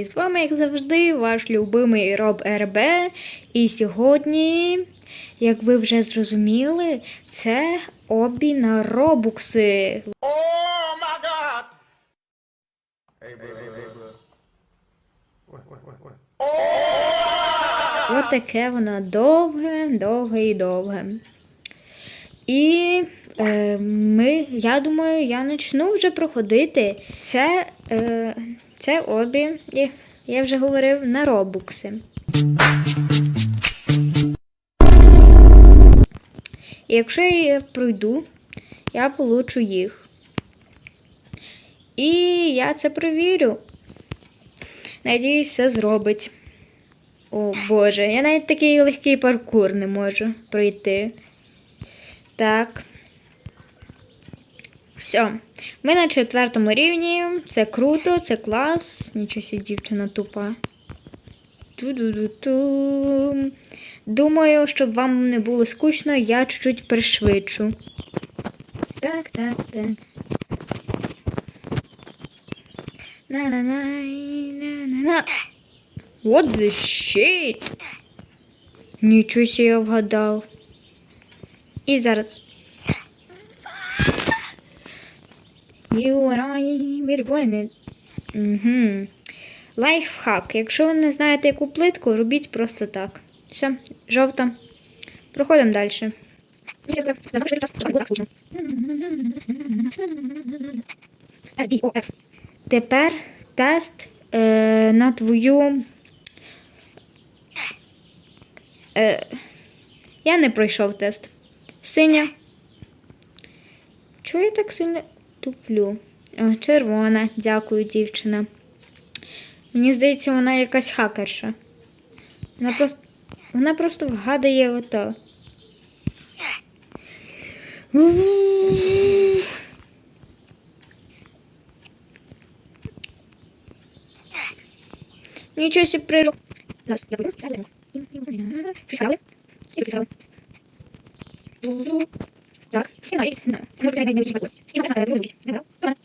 І з вами, як завжди, ваш любимий Роб РБ. І сьогодні, як ви вже зрозуміли, це обі на робукси. Ой, ой, ой. Отаке воно довге, довге і довге. І е, ми, я думаю, я почну вже проходити. Це, е, це обі, я, вже говорив, на робукси. І якщо я пройду, я получу їх. І я це провірю. Надіюсь, все зробить. О Боже, я навіть такий легкий паркур не можу пройти. Так. Все. Ми на четвертому рівні. Це круто, це клас. Нічого сі, дівчина тупа. Ту-ду-ду-ту. Думаю, щоб вам не було скучно, я чуть-чуть пришвидшу. Так, так, так. На-на-на, на-на-на. What the shit? Нічого я вгадав. І зараз. Win it. Угу. Лайфхак. Якщо ви не знаєте яку плитку, робіть просто так. Все, жовта. Проходимо далі. Тепер тест е, на твою. Е, я не пройшов тест. Синя. Чого я так сильно туплю? О, червона, дякую, дівчина. Мені здається, вона якась хакерша. Вона просто, вона просто вгадає ото. Нічого собі прижу. Зараз я буду. Сказали? І сказали. Так, не знаю, не знаю. Так. Так.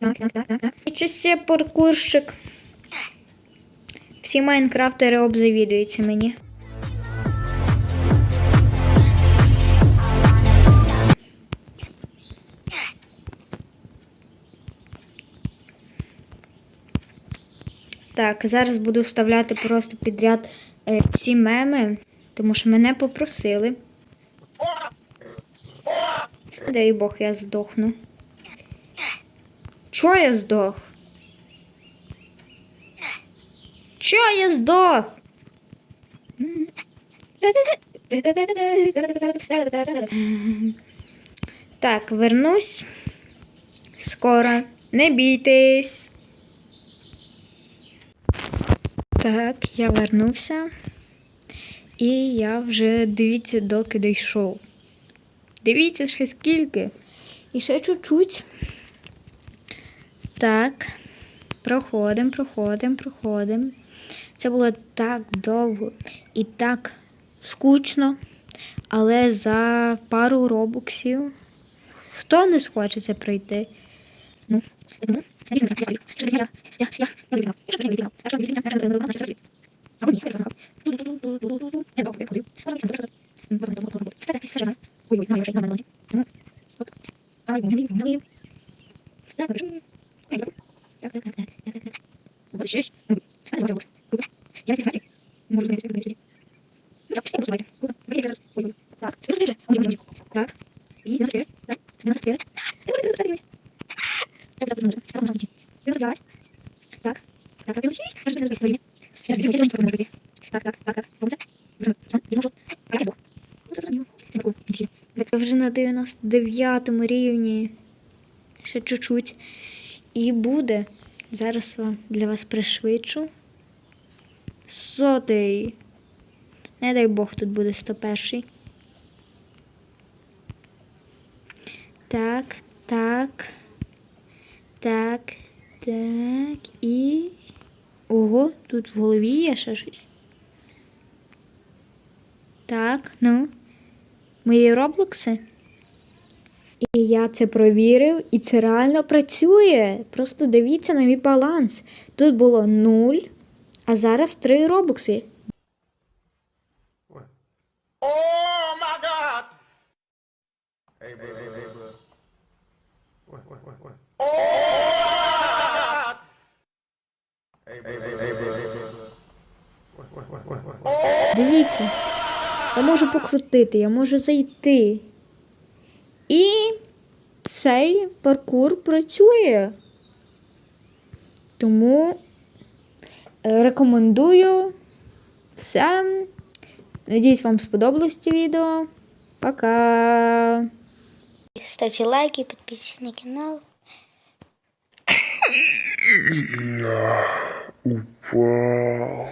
Так, так, так, так, я паркурщик. Всі майнкрафтери обзавідуються мені. Так, зараз буду вставляти просто підряд е, всі меми, тому що мене попросили. Дай Бог, я здохну. Чого я здох? Чого я здох? Так, вернусь. Скоро. Не бійтесь. Так, я вернувся. І я вже дивіться, доки дійшов. Дивіться ще скільки. І ще чуть-чуть. Так. Проходимо, проходимо, проходимо. Це було так довго і так скучно, але за пару робоксів хто не схоче це пройти? Ну. Ой, ой, Где я зараз? Ой, ой. Так. Так. И 94. Так, 94. Я буду 94. Так, так. Так, Так. Так, так, 96. Я же 96. Я же 96. Так, так, так, можу. Ну, вже на 99 рівні. Ще чуть-чуть. І буде. Зараз для вас пришвидшу. Сотий. Не дай Бог, тут буде 101. Так, так. Так, так і. Ого, тут в голові є ще щось. Так, ну. Мої роблокси. І я це провірив, і це реально працює. Просто дивіться на мій баланс. Тут було 0, а зараз 3 робокси. Oh? Дивіться, я можу покрутити, я можу зайти. І цей паркур працює. Тому е, рекомендую всем. Надіюсь, вам сподобалось це відео. Пока! Ставьте лайки, подписывайтесь на канал. Упал.